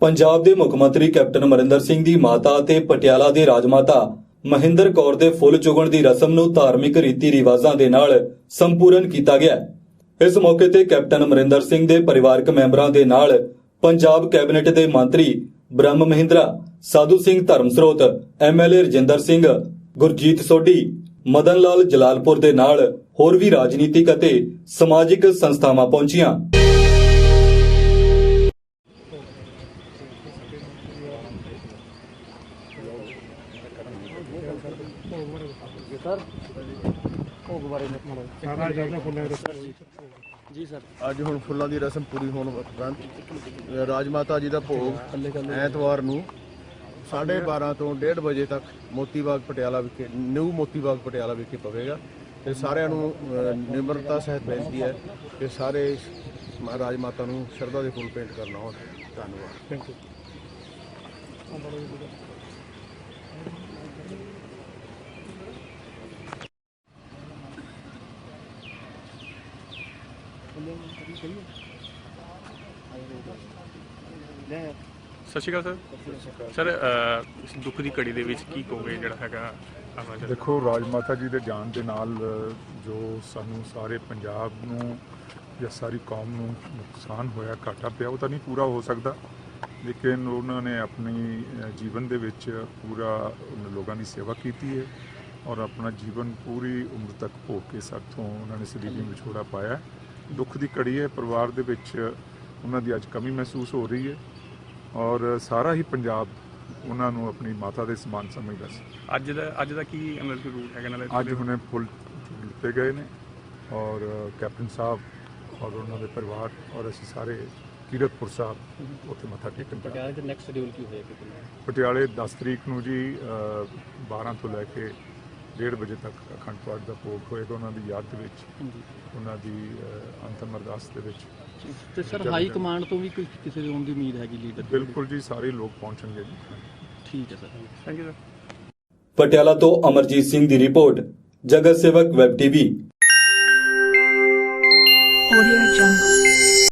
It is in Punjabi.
ਪੰਜਾਬ ਦੇ ਮੁੱਖ ਮੰਤਰੀ ਕੈਪਟਨ ਅਮਰਿੰਦਰ ਸਿੰਘ ਦੀ ਮਾਤਾ ਅਤੇ ਪਟਿਆਲਾ ਦੇ ਰਾਜਮਾਤਾ ਮਹਿੰਦਰ ਕੌਰ ਦੇ ਫੁੱਲ ਚੁਗਣ ਦੀ ਰਸਮ ਨੂੰ ਧਾਰਮਿਕ ਰੀਤੀ ਰਿਵਾਜ਼ਾਂ ਦੇ ਨਾਲ ਸੰਪੂਰਨ ਕੀਤਾ ਗਿਆ ਇਸ ਮੌਕੇ ਤੇ ਕੈਪਟਨ ਅਮਰਿੰਦਰ ਸਿੰਘ ਦੇ ਪਰਿਵਾਰਕ ਮੈਂਬਰਾਂ ਦੇ ਨਾਲ ਪੰਜਾਬ ਕੈਬਨਿਟ ਦੇ ਮੰਤਰੀ ਬ੍ਰਹਮ ਮਹਿੰਦਰਾ, ਸਾਧੂ ਸਿੰਘ ਧਰਮਸਰੋਤ ਐਮਐਲਏ ਰਜਿੰਦਰ ਸਿੰਘ, ਗੁਰਜੀਤ ਸੋਢੀ, ਮਦਨ ਲਾਲ ਜਲਾਲਪੁਰ ਦੇ ਨਾਲ ਹੋਰ ਵੀ ਰਾਜਨੀਤਿਕ ਅਤੇ ਸਮਾਜਿਕ ਸੰਸਥਾਵਾਂ ਪਹੁੰਚੀਆਂ। ਅੱਜ ਹੁਣ ਫੁੱਲਾਂ ਦੀ ਰਸਮ ਪੂਰੀ ਹੋਣ ਉਪਰੰਤ ਰਾਜਮਾਤਾ ਜੀ ਦਾ ਭੋਗ ਐਤਵਾਰ ਨੂੰ 12:30 ਤੋਂ 1:30 ਵਜੇ ਤੱਕ ਮੋਤੀ ਬਾਗ ਪਟਿਆਲਾ ਵਿਖੇ ਨਿਊ ਮੋਤੀ ਬਾਗ ਪਟਿਆਲਾ ਵਿਖੇ ਪਵੇਗਾ। ਤੇ ਸਾਰਿਆਂ ਨੂੰ ਨਿਮਰਤਾ ਸਹਿਤ ਬੇਨਤੀ ਹੈ ਕਿ ਸਾਰੇ ਇਸ ਮਾ- ਰਾਜਮਾਤਾ ਨੂੰ ਸ਼ਰਧਾ ਦੇ ਫੁੱਲ ਭੇਂਟ ਕਰਨਾ ਹੋਣ ਧੰਨਵਾਦ। ਸਤਿ ਸ਼੍ਰੀ ਅਕਾਲ ਸਰ। ਸਰ ਅਹ, ਇਸ ਦੁੱਖ ਦੀ ਘੜੀ ਦੇ ਵਿੱਚ ਕੀ ਕਹੋਗੇ ਜਿਹੜਾ ਹੈਗਾ ਜਿਹੜਾ- ਦੇਖੋ ਰਾਜ ਮਾਤਾ ਜੀ ਦੇ ਜਾਣ ਦੇ ਨਾਲ ਅ, ਜੋ ਸਾਨੂੰ ਸਾਰੇ ਪੰਜਾਬ ਨੂੰ ਜਾਂ ਸਾਰੀ ਕੌਮ ਨੂੰ ਨੁਕਸਾਨ ਹੋਇਆ ਘਾਟਾ ਪਿਆ ਉਹ ਤਾਂ ਨਹੀਂ ਪੂਰਾ ਹੋ ਸਕਦਾ। ਲੇਕਿਨ ਉਹਨਾਂ ਨੇ ਆਪਣੀ ਅ, ਜੀਵਨ ਦੇ ਵਿੱਚ ਪੂਰਾ ਉਹਨਾਂ ਲੋਕਾਂ ਦੀ ਸੇਵਾ ਕੀਤੀ ਹੈ ਔਰ ਆਪਣਾ ਜੀਵਨ ਪੂਰੀ ਉਮਰ ਤੱਕ ਭੋਗ ਕੇ ਸਾਥੋਂ ਉਹਨਾਂ ਨੇ ਸਦੀਵੀ ਵਿਛੋੜਾ ਪਾਇਆ ਹੈ। ਦੁੱਖ ਦੀ ਘੜੀ ਹੈ ਪਰਿਵਾਰ ਦੇ ਵਿੱਚ ਉਹਨਾਂ ਦੀ ਅੱਜ ਕਮੀ ਮਹਿਸੂਸ ਹੋ ਰਹੀ ਹੈ ਔਰ ਸਾਰਾ ਹੀ ਪੰਜਾਬ ਉਹਨਾਂ ਨੂੰ ਆਪਣੀ ਮਾਤਾ ਦੇ ਸਮਾਨ ਸਮਝਦਾ ਸੀ ਅੱਜ ਦਾ ਅੱਜ ਦਾ ਕੀ ਕਿ ਰੂਟ ਹੈਗਾ ਨਾਲੇ ਅੱਜ ਹੁਣੇ ਫੁੱਲ ਲਿੱਤੇ ਗਏ ਨੇ ਔਰ ਕੈਪਟਨ ਸਾਹਿਬ ਔਰ ਉਹਨਾਂ ਦੇ ਪਰਿਵਾਰ ਔਰ ਅਸੀਂ ਸਾਰੇ ਕੀਰਤਪੁਰ ਸਾਹਿਬ ਉੱਥੇ ਮੱਥਾ ਟੇਕਣ। ਪਟਿਆਲੇ ਦਾ ਨੈਕਸਟ ਸ਼ਡਿਊਲ ਕੀ ਹੋਏਗਾ ਕਿੰਨਾ ਪਟਿਆਲੇ 10 ਤਰੀਕ ਨੂੰ ਜੀ ਅ, 12 ਤੋਂ ਲੈ ਕੇ 1:30 ਵਜੇ ਤੱਕ ਅਖੰਡ ਪਾਠ ਦਾ ਭੋਗ ਹੋਏਗਾ ਉਹਨਾਂ ਦੀ ਯਾਦ ਦੇ ਵਿੱਚ ਉਹਨਾਂ ਦੀ ਅੰਤਮ ਅਰਦਾਸ ਦੇ ਵਿੱਚ। ਤੇ ਸਰ ਹਾਈ ਕਮਾਂਡ ਤੋਂ ਵੀ ਕੋਈ ਕਿਸੇ ਦੇ ਆਉਣ ਦੀ ਉਮੀਦ ਹੈਗੀ ਲੀਡਰ ਬਿਲਕੁਲ ਜੀ ਸਾਰੇ ਲੋਕ ਪਹੁੰਚਣਗੇ ਜੀ। ਠੀਕ ਹੈ sir. Thank you sir Patiala ਤੋਂ ਅਮਰਜੀਤ ਸਿੰਘ ਦੀ ਰਿਪੋਰਟ ਜਗਤ ਸੇਵਕ ਵੈਬ ਟੀਵੀ। Audio Jungle.